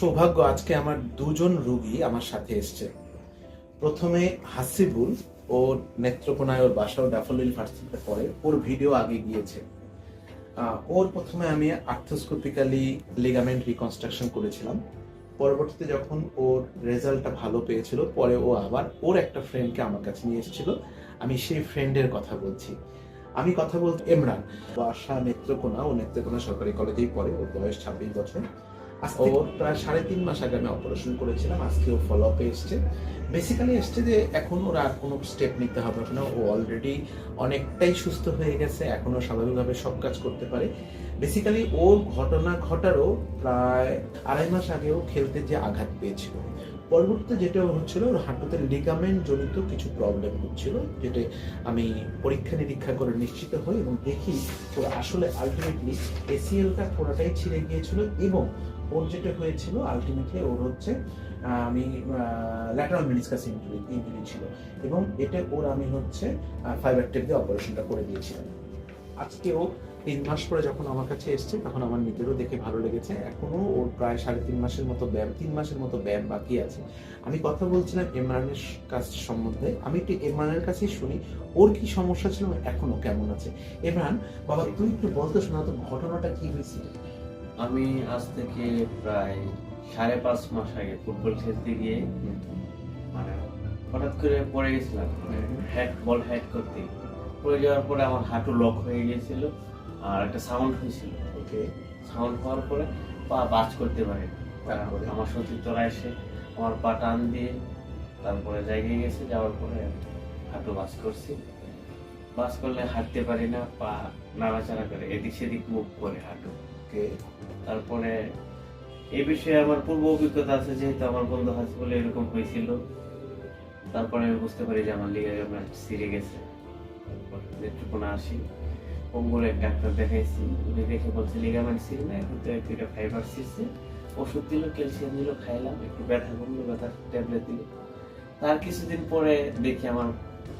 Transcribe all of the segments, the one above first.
সৌভাগ্য, আজকে আমার দুজন রুগী আমার সাথে এসছে। প্রথমে হাসিবুল ও নেত্রকোনায় ওর বাসা, ও ড্যাফোডিল ভার্সিটিতে পড়ে। ওর ভিডিও আগে গিয়েছে। ওর প্রথমে আমি আর্থোস্কোপিক্যালি লিগামেন্ট রিকনস্ট্রাকশন করেছিলাম। পরবর্তীতে যখন ওর রেজাল্টটা ভালো পেয়েছিল, পরে ও আবার ওর একটা ফ্রেন্ডকে আমার কাছে নিয়ে এসেছিল। আমি সেই ফ্রেন্ডের কথা বলছি। আমি কথা বলছি ইমরান। বাসা নেত্রকোনা, ও নেত্রকোনা সরকারি কলেজেই পড়ে। ওর বয়স ছাব্বিশ বছর। ওর প্রায় সাড়ে তিন মাস আগে আমি অপারেশন করেছিলাম, আজকে ও ফলো আপে এসছে। বেসিক্যালি এসছে যে এখন ওর আর কোনো স্টেপ নিতে হবে না। ও অলরেডি অনেকটাই সুস্থ হয়ে গেছে, এখনও স্বাভাবিকভাবে সব কাজ করতে পারে। বেসিক্যালি ওর ঘটনা ঘটারও প্রায় আড়াই মাস আগেও খেলতে যে আঘাত পেয়েছিল। পরবর্তীতে যেটা হচ্ছিল, ওর হাঁটুতে লিগামেন্ট জনিত কিছু প্রবলেম হচ্ছিল, যেটা আমি পরীক্ষা নিরীক্ষা করে নিশ্চিত হই এবং দেখি ওর আসলে আলটিমেটলি এসিএলটা পুরোটাই ছিঁড়ে গিয়েছিল এবং ওর যেটা হয়েছিল আলটিমেটলি ওর হচ্ছে আমি ল্যাটারাল মেনিসকাস ইঞ্জুরি ইঞ্জুরি ছিল। এবং এটা ওর আমি হচ্ছে ফাইবার টেপ দিয়ে অপারেশনটা করে দিয়েছিলাম। আজকেও তিন মাস পরে যখন আমার কাছে এসছে, তখন আমার নিজেরও দেখে ভালো লেগেছে। এখনও ওর প্রায় সাড়ে তিন মাসের মতো ব্যায়াম, তিন মাসের মতো ব্যায়াম বাকি আছে। আমি কথা বলছিলাম ইমরানের কাজ সম্বন্ধে। আমি একটু ইমরানের কাছেই শুনি, ওর কি সমস্যা ছিল, এখনও কেমন আছে? ইমরান, বাবা, তুই একটু বলতে শোনা তো, ঘটনাটা কি হয়েছিল? আমি আজ থেকে প্রায় সাড়ে পাঁচ মাস আগে ফুটবল খেলতে গিয়ে মানে হঠাৎ করে পড়ে গেছিলাম। হ্যাট বল হ্যাট করতে। পড়ে যাওয়ার পরে আমার হাঁটু লক হয়ে গিয়েছিল আর একটা সাউন্ড হয়েছিল। ওকে। সাউন্ড হওয়ার পরে পা বাজ করতে পারে। তারপরে? আমার সতীর্থরা এসে আমার পা টান দিয়ে তারপরে জায়গায় গেছে। যাওয়ার পরে হাঁটু বাস করছি। বাস করলে হাঁটতে পারি না পা নাড়াচাড়া করে এদিক সেদিক মুখ করে হাঁটু। তারপরে এই বিষয়ে আমার পূর্ব অভিজ্ঞতা আছে, যেহেতু আমার বন্ধু হাসি বলে এরকম হয়েছিল। তারপরে আমি বুঝতে পারি যে আমার লিগামেন্ট ছিঁড়ে গেছে। তারপর নেত্রকোনা আসি। এক ডাক্তার দেখাইছি। উনি দেখে বলছে, লিগামেন্ট না এখন তো ফাইবার ওষুধ দিল, ক্যালসিয়াম দিল, খাইলাম, একটু ব্যথা কমলো ব্যথার ট্যাবলেট দিল। তার কিছুদিন পরে দেখি আমার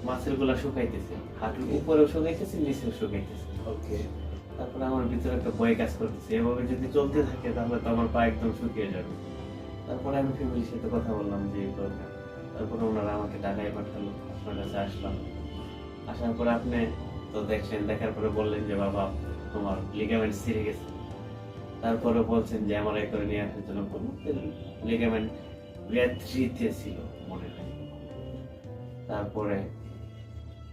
মাসেলগুলা শুকাইতেছে। হাঁটুর উপরেও শুকাইতেছে, নিচেও শুকাইতেছে। ওকে। তারপরে আমার ভিতরে একটা ভয় কাজ করতেছে। এভাবে যদি চলতে থাকে, তাহলে তো আমার পা একদম শুকিয়ে যাবে। তারপরে আমি ফ্যামিলির সাথে কথা বললাম যে, এই তারপরে ওনারা আমাকে ঢাকায় পাঠালো, আপনার কাছে আসলাম। আসার পরে আপনি তো দেখলেন দেখার পরে বললেন যে, বাবা, তোমার লিগামেন্ট ছিঁড়ে গেছে। তারপরে বলছেন যে, আমার করে নিয়ে আসার জন্য বলুন লিগামেন্ট লেয়ার থ্রিতে ছিল মনে হয়। তারপরে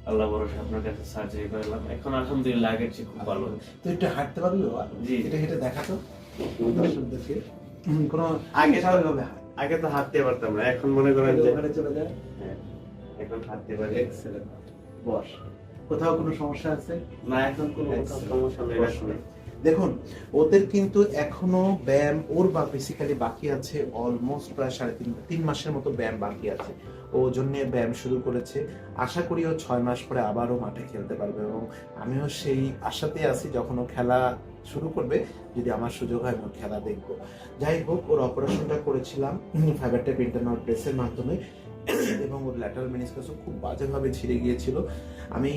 আল্লাহ ভরসা আপনার কাছে সার্জারি করলাম। এখন আলহামদুলিল্লাহ আগের চেয়ে খুব ভালো। তো একটু হাঁটতে পারবি বাবা? জি। এটা হেঁটে দেখাতো দর্শকদেরকে। কোনো আগে- স্বাভাবিকভাবে আগে তো হাঁটতে পারতাম না এখন মনে করেন যে ওখানে চলে যায়? হ্যাঁ, এখন হাঁটতে পারি। Excellent boss. কোথাও কোনো সমস্যা আছে? না এখন কোনো সমস্যা নেই দেখুন, ওদের কিন্তু এখনও ব্যায়াম ওর বা বেসিক্যালি বাকি আছে অলমোস্ট প্রায় সাড়ে তিন তিন মাসের মতো ব্যায়াম বাকি আছে। ও জন্য ব্যায়াম শুরু করেছে। আশা করি ও ছয় মাস পরে আবারও মাঠে খেলতে পারবে এবং আমিও সেই আশাতে আছি যখন ও খেলা শুরু করবে, যদি আমার সুযোগ হয় আমি খেলা দেখব। যাই হোক, ওর অপারেশনটা করেছিলাম ফাইবার টেপ ইন্টারনাল প্রেসের মাধ্যমে এবং ওর ল্যাটারাল মেনিসকাসও খুব বাজেভাবে ছিঁড়ে গিয়েছিল। আমি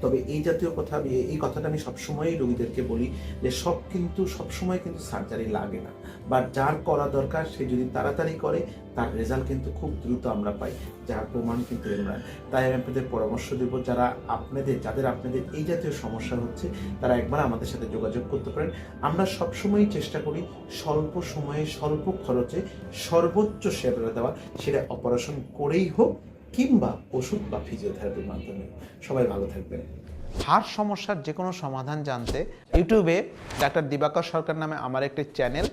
তবে এই জাতীয় কথা এই কথাটা আমি সবসময়ই রোগীদেরকে বলি যে সব কিন্তু, সবসময় কিন্তু সার্জারি লাগে না। বা যার করা দরকার, সে যদি তাড়াতাড়ি করে, তার রেজাল্ট কিন্তু খুব দ্রুত আমরা পাই। যার প্রমাণ কিন্তু ইমরান তাই আমি আপনাদের পরামর্শ দেব, যারা আপনাদের, যাদের আপনাদের এই জাতীয় সমস্যা হচ্ছে, তারা একবার আমাদের সাথে যোগাযোগ করতে পারেন। আমরা সবসময়ই চেষ্টা করি স্বল্প সময়ে, স্বল্প খরচে সর্বোচ্চ সেবা দেওয়া। সেটা অপারেশন করেই হোক কিংবা ওষুধ বা ফিজিওথেরাপির মাধ্যমে। সবাই ভালো থাকবেন। হার সমস্যার যে কোনো সমাধান জানতে ইউটিউবে ডাক্তার দিবাকর সরকার নামে আমার একটি চ্যানেল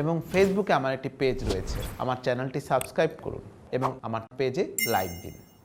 এবং ফেসবুকে আমার একটি পেজ রয়েছে। আমার চ্যানেলটি সাবস্ক্রাইব করুন এবং আমার পেজে লাইক দিন।